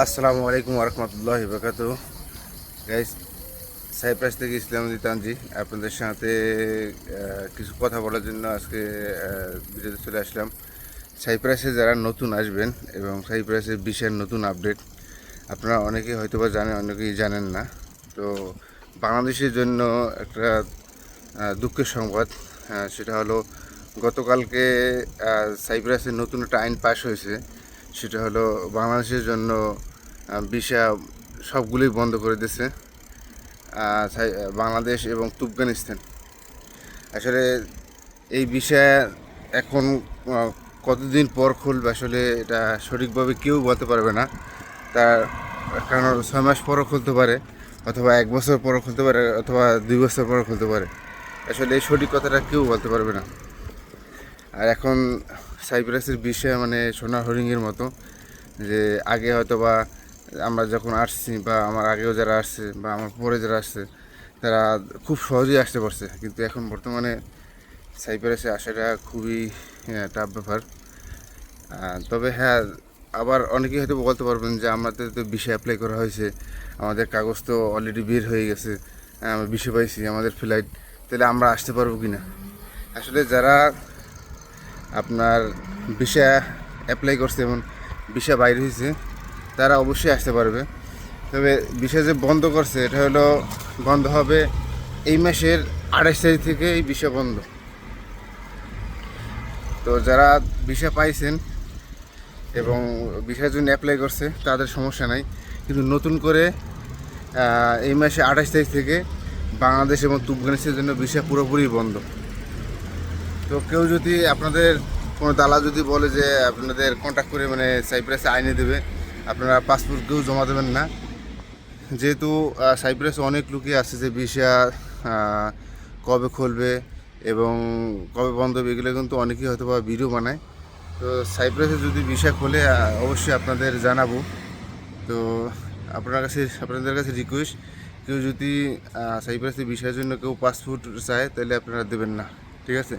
আসসালামু আলাইকুম রহমতুল্লাহ বরকাত গাইস সাইপ্রাস থেকে ইসলাম তানজি আপনাদের সাথে কিছু কথা বলার জন্য আজকে ভিডিওতে চলে আসলাম। সাইপ্রাসে যারা নতুন আসবেন এবং সাইপ্রাসের বিষয়ের নতুন আপডেট আপনারা অনেকে হয়তো বা জানেন অনেকেই জানেন না। তো বাংলাদেশের জন্য একটা দুঃখের সংবাদ সেটা হলো গতকালকে আহ, সাইপ্রাসের নতুন একটা আইন পাশ হয়েছে। সেটা হলো বাংলাদেশের জন্য ভিসা সবগুলোই বন্ধ করে দিয়েছে বাংলাদেশ এবং তুফগানিস্তান আসলে এই বিষয় এখন কতদিন পর খুলবে আসলে এটা সঠিকভাবে কেউ বলতে পারবে না। তার কারণ ছয় মাস পরও খুলতে পারে, অথবা এক বছর পরও খুলতে পারে, অথবা দুই বছর পরও খুলতে পারে। আসলে এই সঠিক কথাটা কেউ বলতে পারবে না। আর এখন সাইপ্রাসের বিষয় মানে সোনা হরিংয়ের মতো, যে আগে হয়তো বা আমরা যখন আসছি বা আমার আগেও যারা আসছে বা আমার পরে যারা আসছে, তারা খুব সহজেই আসতে পারছে। কিন্তু এখন বর্তমানে সাইপ্রাসে আসাটা খুবই টাফ ব্যাপার। তবে হ্যাঁ আবার অনেকেই হয়তো বলতে পারবেন যে আমাদের তো বিষয় অ্যাপ্লাই করা হয়েছে, আমাদের কাগজ তো অলরেডি বের হয়ে গেছে আমরা বিষয় পাইছি আমাদের ফ্লাইট তাহলে আমরা আসতে পারব কি না আসলে যারা আপনার ভিসা অ্যাপ্লাই করছে এবং ভিসা বাইরে হয়েছে, তারা অবশ্যই আসতে পারবে। তবে ভিসা যে বন্ধ করছে, এটা হলো বন্ধ হবে এই মাসের আঠাশ তারিখ থেকে এই ভিসা বন্ধ। তো যারা ভিসা পাইছেন এবং ভিসার জন্য অ্যাপ্লাই করছে, তাদের সমস্যা নাই। কিন্তু নতুন করে এই মাসে আঠাশ তারিখ থেকে বাংলাদেশ এবং তুফগানিস্তানের জন্য ভিসা পুরোপুরি বন্ধ। তো কেউ যদি আপনাদের কোনো দালা যদি বলে যে আপনাদের কন্ট্যাক্ট করে মানে সাইপ্রাসে আইনে দেবে, আপনারা পাসপোর্ট কেউ জমা দেবেন না। যেহেতু সাইপ্রাসে অনেক লোকই আছে যে ভিসা কবে খুলবে এবং কবে বন্ধ হবে এগুলো কিন্তু অনেকেই হয়তো বা ভিডিও বানায়। তো সাইপ্রাসে যদি ভিসা খোলে অবশ্যই আপনাদের জানাব। তো আপনার কাছে, আপনাদের কাছে রিকোয়েস্ট কেউ যদি সাইপ্রাসে বিষয়ের জন্য কেউ পাসপোর্ট চায়, তাহলে আপনারা দেবেন না। ঠিক আছে?